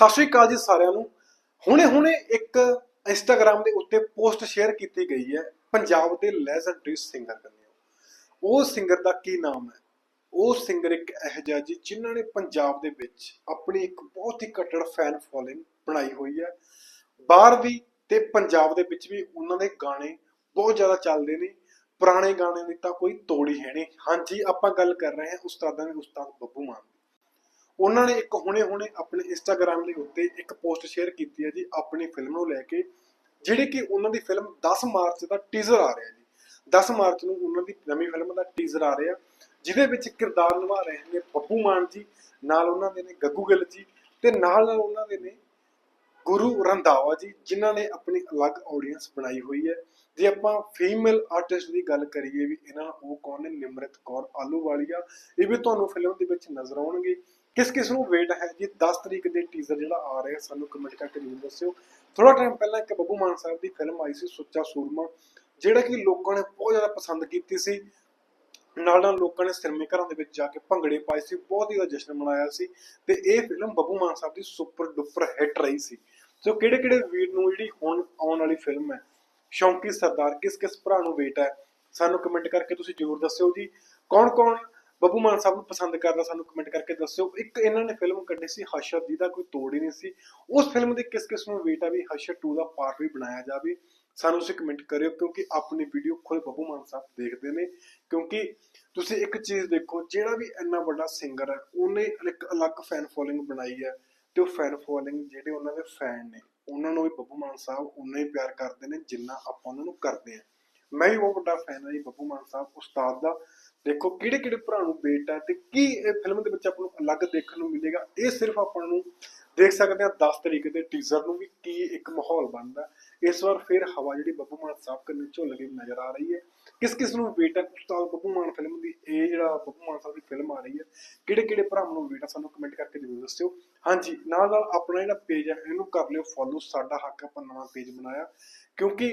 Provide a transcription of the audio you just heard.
ਸਤਿ ਸ਼੍ਰੀ ਅਕਾਲ ਜੀ ਸਾਰਿਆਂ ਨੂੰ। ਹੁਣੇ-ਹੁਣੇ ਇੱਕ ਇੰਸਟਾਗ੍ਰam ਦੇ ਉੱਤੇ ਪੋਸਟ ਸ਼ੇਅਰ ਕੀਤੀ ਗਈ ਹੈ ਪੰਜਾਬ ਦੇ ਲੈਜੈਂਡਰੀ ਸਿੰਗਰ ਕੰਨਿਓ। ਉਹ ਸਿੰਗਰ ਦਾ ਕੀ ਨਾਮ ਹੈ? ਉਹ ਸਿੰਗਰ ਇੱਕ ਇਹੋ ਜਿਹਾ ਜੀ ਜਿਨ੍ਹਾਂ ਨੇ ਪੰਜਾਬ ਦੇ ਵਿੱਚ ਆਪਣੀ ਇੱਕ ਬਹੁਤ ਹੀ ਘੱਟੜ ਫੈਨ ਫੋਲੋਇੰਗ ਬਣਾਈ ਹੋਈ ਹੈ। ਬਾਹਰ ਵੀ ਤੇ ਪੰਜਾਬ ਦੇ ਵਿੱਚ ਵੀ ਉਹਨਾਂ ਦੇ ਗਾਣੇ ਬਹੁਤ ਜ਼ਿਆਦਾ ਚੱਲਦੇ ਨੇ। ਪੁਰਾਣੇ ਗਾਣੇ ਦੀ ਤਾਂ ਕੋਈ ਤੋੜ ਹੀ ਹੈ ਨਹੀਂ। ਹਾਂਜੀ, ਆਪਾਂ ਗੱਲ ਕਰ ਰਹੇ ਹਾਂ ਉਸਤਾਦਾਂ ਦੇ ਉਸਤਾਦ ਬੱਬੂ ਮਾਨ ਦੀ। ਉਹਨਾਂ ਨੇ ਇੱਕ ਹੁਣੇ-ਹੁਣੇ ਆਪਣੇ ਇੰਸਟਾਗ੍ਰam ਦੇ ਉੱਤੇ ਇੱਕ ਪੋਸਟ ਸ਼ੇਅਰ ਕੀਤੀ ਹੈ ਜੀ ਆਪਣੀ ਫਿਲਮ ਨੂੰ ਲੈ ਕੇ, ਜਿਹੜੀ ਕਿ ਉਹਨਾਂ ਦੀ ਫਿਲਮ 10 ਮਾਰਚ ਦਾ ਟੀਜ਼ਰ ਆ ਰਿਹਾ ਜੀ। 10 ਮਾਰਚ ਨੂੰ ਉਹਨਾਂ ਦੀ ਨਵੀਂ ਫਿਲਮ ਦਾ ਟੀਜ਼ਰ ਆ ਰਿਹਾ, ਜਿਹਦੇ ਵਿੱਚ ਕਿਰਦਾਰ ਨਿਭਾ ਰਹੇ ਨੇ ਪੱਪੂ ਮਾਨ ਜੀ, ਨਾਲ ਉਹਨਾਂ ਦੇ ਨੇ ਗੱਗੂ ਗਿੱਲ ਜੀ ਤੇ ਨਾਲ ਨਾਲ ਉਹਨਾਂ ਦੇ ਨੇ ਗੁਰੂ ਰੰਧਾਵਾ ਜੀ, ਜਿਨ੍ਹਾਂ ਨੇ ਆਪਣੀ ਅਲੱਗ ਆਡੀਅנס ਬਣਾਈ ਹੋਈ ਹੈ। ਜੇ ਆਪਾਂ ਫੀਮੇਲ ਆਰਟਿਸਟ ਦੀ ਗੱਲ ਕਰੀਏ ਵੀ ਇਹਨਾਂ ਉਹ ਕੌਣ ਨੇ? ਨਿਮਰਤ ਕੌਰ ਆਲੂਵਾਲੀਆ ਇਹ ਵੀ ਤੁਹਾਨੂੰ ਫਿਲਮ ਦੇ ਵਿੱਚ ਨਜ਼ਰ ਆਉਣਗੇ। ਕਿਸ ਕਿਸ ਨੂੰ ਵੇਟ ਹੈ ਜੀ? 10 ਤਰੀਕ ਦੇ ਟੀਜ਼ਰ ਜਿਹੜਾ ਆ ਰਿਹਾ, ਸਾਨੂੰ ਕਮੈਂਟ ਕਰਕੇ ਜ਼ਰੂਰ ਦੱਸਿਓ। ਥੋੜਾ ਟਾਈਮ ਪਹਿਲਾਂ ਇੱਕ ਬੱਬੂ ਮਾਨ ਸਾਹਿਬ ਦੀ ਫਿਲਮ ਆਈ ਸੀ, ਸੁੱਚਾ ਸੂਰਮਾ, ਜਿਹੜਾ ਕਿ ਲੋਕਾਂ ਨੇ ਬਹੁਤ ਜ਼ਿਆਦਾ ਪਸੰਦ ਕੀਤੀ ਸੀ। ਨਾਲ ਨਾਲ ਲੋਕਾਂ ਨੇ ਸਿਨੇਮੇ ਘਰਾਂ ਦੇ ਵਿੱਚ ਜਾ ਕੇ ਭੰਗੜੇ ਪਾਏ ਸੀ, ਬਹੁਤ ਹੀ ਜਸ਼ਨ ਮਨਾਇਆ ਸੀ ਤੇ ਇਹ ਫਿਲਮ ਬੱਬੂ ਮਾਨ ਸਾਹਿਬ ਦੀ ਸੁਪਰ ਡੁਪਰ ਹਿੱਟ ਰਹੀ ਸੀ। ਸੋ ਕਿਹੜੇ ਕਿਹੜੇ ਵੀਰ ਨੂੰ ਜਿਹੜੀ ਹੁਣ ਆਉਣ ਵਾਲੀ ਫਿਲਮ ਹੈ, ਸ਼ੌਂਕੀ ਸਰਦਾਰ ਕਿਸ ਕਿਸ ਭਰਾ ਨੂੰ ਵੇਟ ਹੈ, ਸਾਨੂੰ ਕਮੈਂਟ ਕਰਕੇ ਤੁਸੀਂ ਜ਼ਰੂਰ ਦੱਸਿਓ ਜੀ। ਕੌਣ ਕੌਣ ਬੱਬੂ ਮਾਨ ਸਾਹਿਬ ਨੂੰ ਪਸੰਦ ਕਰਦਾ, ਸਾਨੂੰ ਕਮੈਂਟ ਕਰਕੇ ਦੱਸਿਓ। ਇੱਕ ਇਹਨਾਂ ਨੇ ਫਿਲਮ ਕੱਢੀ ਸੀ ਹਸ਼ਰ ਦੀ ਦਾ ਕੋਈ ਤੋੜ ਹੀ ਨਹੀਂ ਸੀ। ਉਸ ਫਿਲਮ ਦੇ ਕਿਸ ਕਿਸ ਨੂੰ ਵੇਟ ਆ ਵੀ ਹਸ਼ਰ 2 ਦਾ ਪਾਰਟ ਵੀ ਬਣਾਇਆ ਜਾਵੇ? ਸਾਨੂੰ ਤੁਸੀਂ ਕਮੈਂਟ ਕਰਿਓ, ਕਿਉਂਕਿ ਆਪਣੀ ਵੀਡੀਓ ਖੁਦ ਬੱਬੂ ਮਾਨ ਸਾਹਿਬ ਦੇਖਦੇ ਨੇ। ਕਿਉਂਕਿ ਤੁਸੀਂ ਇੱਕ ਚੀਜ਼ ਦੇਖੋ, ਜਿਹੜਾ ਵੀ ਇੰਨਾ ਵੱਡਾ ਸਿੰਗਰ ਹੈ, ਉਹਨੇ ਇੱਕ ਅਲੱਗ ਫੈਨ ਫੋਲੋਇੰਗ ਬਣਾਈ ਹੈ ਤੇ ਉਹ ਫੈਨ ਫੋਲੋਇੰਗ ਜਿਹੜੇ ਉਹਨਾਂ ਦੇ ਫੈਨ ਨੇ, ਉਹਨਾਂ ਨੂੰ ਵੀ ਬੱਬੂ ਮਾਨ ਸਾਹਿਬ ਉਨਾ ਹੀ ਪਿਆਰ ਕਰਦੇ ਨੇ ਜਿੰਨਾ ਆਪਾਂ ਉਹਨਾਂ ਨੂੰ ਕਰਦੇ ਆ ਮੈਂ ਵੀ ਉਹ ਵੱਡਾ ਫੈਨ ਹਾਂ ਜੀ ਬੱਬੂ ਮਾਨ ਸਾਹਿਬ, ਉਸਤਾਦ ਦਾ। ਦੇਖੋ ਕਿਹੜੇ ਕਿਹੜੇ ਭਰਾ ਨੂੰ ਵੇਟ ਹੈ ਤੇ ਕੀ ਇਹ ਫਿਲਮ ਦੇ ਵਿੱਚ ਆਪਾਂ ਨੂੰ ਅਲੱਗ ਦੇਖਣ ਨੂੰ ਮਿਲੇਗਾ, ਇਹ ਸਿਰਫ ਆਪਾਂ ਨੂੰ ਦੇਖ ਸਕਦੇ ਹਾਂ 10 ਤਰੀਕ ਦੇ ਟੀਜ਼ਰ ਨੂੰ ਵੀ ਕੀ ਇੱਕ ਮਾਹੌਲ ਬਣਦਾ ਇਸ ਵਾਰ ਫਿਰ ਹਵਾ ਜਿਹੜੀ ਬੱਬੂ ਮਾਨ ਸਾਹਿਬ ਕੰਨੇ ਝੁੱਲ ਗਈ ਨਜ਼ਰ ਆ ਰਹੀ ਹੈ। ਕਿਸ ਕਿਸ ਨੂੰ ਵੇਟ ਹੈ? ਉਸਤਾਦ ਬੱਬੂ ਮਾਨ ਫਿਲਮ ਦੀ, ਇਹ ਜਿਹੜਾ ਬੱਬੂ ਮਾਨ ਸਾਹਿਬ ਦੀ ਫਿਲਮ ਆ ਰਹੀ ਹੈ, ਕਿਹੜੇ ਕਿਹੜੇ ਭਰਾਵਾਂ ਨੂੰ ਵੇਟ ਹੈ ਸਾਨੂੰ ਕਮੈਂਟ ਕਰਕੇ ਜ਼ਰੂਰ ਦੱਸਿਓ। ਹਾਂਜੀ ਨਾਲ ਨਾਲ ਆਪਣਾ ਜਿਹੜਾ ਪੇਜ ਹੈ, ਇਹਨੂੰ ਕਰ ਲਿਓ ਫੋਲੋ ਸਾਡਾ ਹੱਕ ਆਪਾਂ ਨਵਾਂ ਪੇਜ ਬਣਾਇਆ, ਕਿਉਂਕਿ